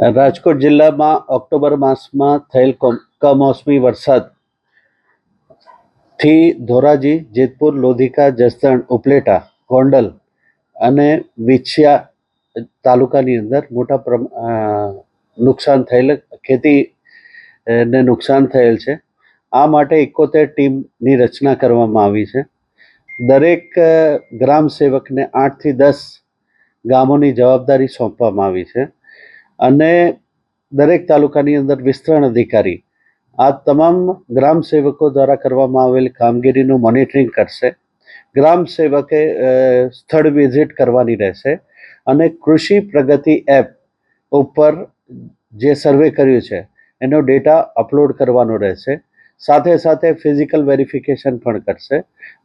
રાજકોટ જિલ્લામાં ઓક્ટોબર માસમાં થયેલ કોમ- કમોસમી વરસાદથી ધોરાજી, જેતપુર, લોધિકા, જસદણ, ઉપલેટા, ગોંડલ અને વિછિયા તાલુકાની અંદર મોટા પ્રમાણ નુકસાન થયેલ ખેતી ને નુકસાન થયેલ છે. આ માટે એકોતેર ટીમની રચના કરવામાં આવી છે. દરેક ગ્રામ સેવકને આઠથી દસ ગામોની જવાબદારી સોંપવામાં આવી છે. અને દરેક તાલુકાની અંદર વિસ્તરણ અધિકારી આ તમામ ગ્રામ સેવકો દ્વારા કરવામાં આવેલ કામગીરીનું મોનિટરિંગ કરશે. ગ્રામ સેવકે સ્થળ વિઝિટ કરવાની રહેશે અને કૃષિ પ્રગતિ એપ ઉપર જે સર્વે કર્યું છે, એનો ડેટા અપલોડ કરવાનો રહેશે. સાથે સાથે ફિઝિકલ વેરિફિકેશન પણ કરશે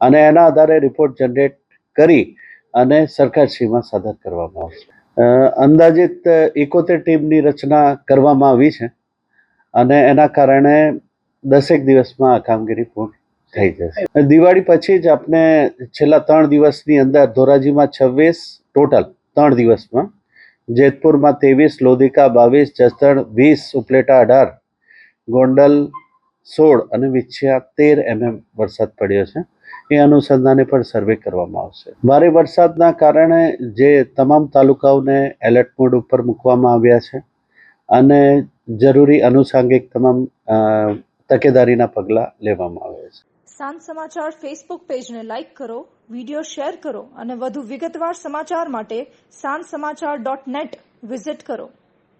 અને એના આધારે રિપોર્ટ જનરેટ કરી અને સરકારશ્રીમાં સાદર કરવામાં આવશે. અંદાજિત એકોતેર ટીમની રચના કરવામાં આવી છે અને એના કારણે દસેક દિવસમાં આ કામગીરી પૂર્ણ થઈ જશે. દિવાળી પછી જ આપણે છેલ્લા ત્રણ દિવસની અંદર ધોરાજીમાં છવ્વીસ ટોટલ ત્રણ દિવસમાં જેતપુરમાં ત્રેવીસ, લોધિકા બાવીસ, જસદણ વીસ, ઉપલેટા અઢાર, ગોંડલ સોળ અને વિછિયા તેર એમએમ વરસાદ પડ્યો છે. એ અનુસંધાને પણ સર્વે કરવામાં આવશે. ભારે વરસાદના કારણે જે તમામ તાલુકાઓને એલર્ટ મોડ ઉપર મૂકવામાં આવ્યા છે અને જરૂરી અનુસાંગિક તમામ તકેદારીના પગલાં લેવામાં આવ્યા છે. સાંજ સમાચાર ફેસબુક પેજને લાઇક કરો વિડિયો શેર કરો અને વધુ વિગતવાર સમાચાર માટે સાંજ સમાચાર ડોટ નેટ વિઝિટ કરો.